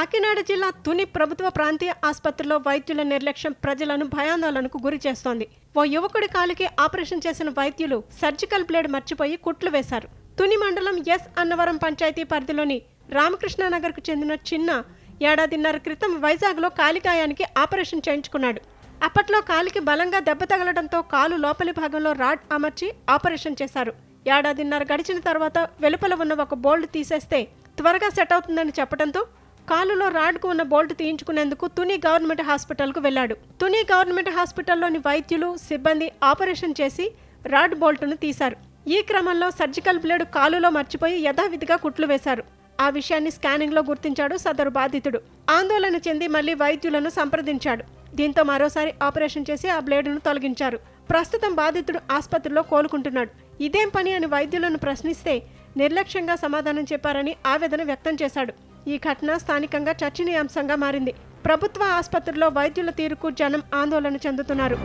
కాకినాడ జిల్లా తుని ప్రభుత్వ ప్రాంతీయ ఆసుపత్రిలో వైద్యుల నిర్లక్ష్యం ప్రజలను భయాందోళనకు గురి చేస్తోంది. ఓ యువకుడి కాలికి ఆపరేషన్ చేసిన వైద్యులు సర్జికల్ బ్లేడ్ మర్చిపోయి కుట్లు వేశారు. తుని మండలం ఎస్ అన్నవరం పంచాయతీ పరిధిలోని రామకృష్ణానగర్కు చెందిన చిన్న ఏడాదిన్నర క్రితం వైజాగ్లో కాలికాయానికి ఆపరేషన్ చేయించుకున్నాడు. అప్పట్లో కాలికి బలంగా దెబ్బ తగలడంతో కాలు లోపలి భాగంలో రాడ్ అమర్చి ఆపరేషన్ చేశారు. ఏడాదిన్నర గడిచిన తర్వాత వెలుపల ఉన్న ఒక బోల్డ్ తీసేస్తే త్వరగా సెట్ అవుతుందని చెప్పడంతో కాలులో రాడ్కు ఉన్న బోల్ట్ తీయించుకునేందుకు తుని గవర్నమెంట్ హాస్పిటల్కు వెళ్ళాడు. తుని గవర్నమెంట్ హాస్పిటల్లోని వైద్యులు సిబ్బంది ఆపరేషన్ చేసి రాడ్ బోల్ట్ను తీశారు. ఈ క్రమంలో సర్జికల్ బ్లేడ్ కాలులో మర్చిపోయి యథావిధిగా కుట్లు వేశారు. ఆ విషయాన్ని స్కానింగ్లో గుర్తించాడు సదరు బాధితుడు. ఆందోళన చెంది మళ్ళీ వైద్యులను సంప్రదించాడు. దీంతో మరోసారి ఆపరేషన్ చేసి ఆ బ్లేడును తొలగించారు. ప్రస్తుతం బాధితుడు ఆసుపత్రిలో కోలుకుంటున్నాడు. ఇదేం పని అని వైద్యులను ప్రశ్నిస్తే నిర్లక్ష్యంగా సమాధానం చెప్పారని ఆవేదన వ్యక్తం చేశాడు. ఈ ఘటన స్థానికంగా చర్చనీయాంశంగా మారింది. ప్రభుత్వ ఆసుపత్రిలో వైద్యుల తీరుకు జనం ఆందోళన చెందుతున్నారు.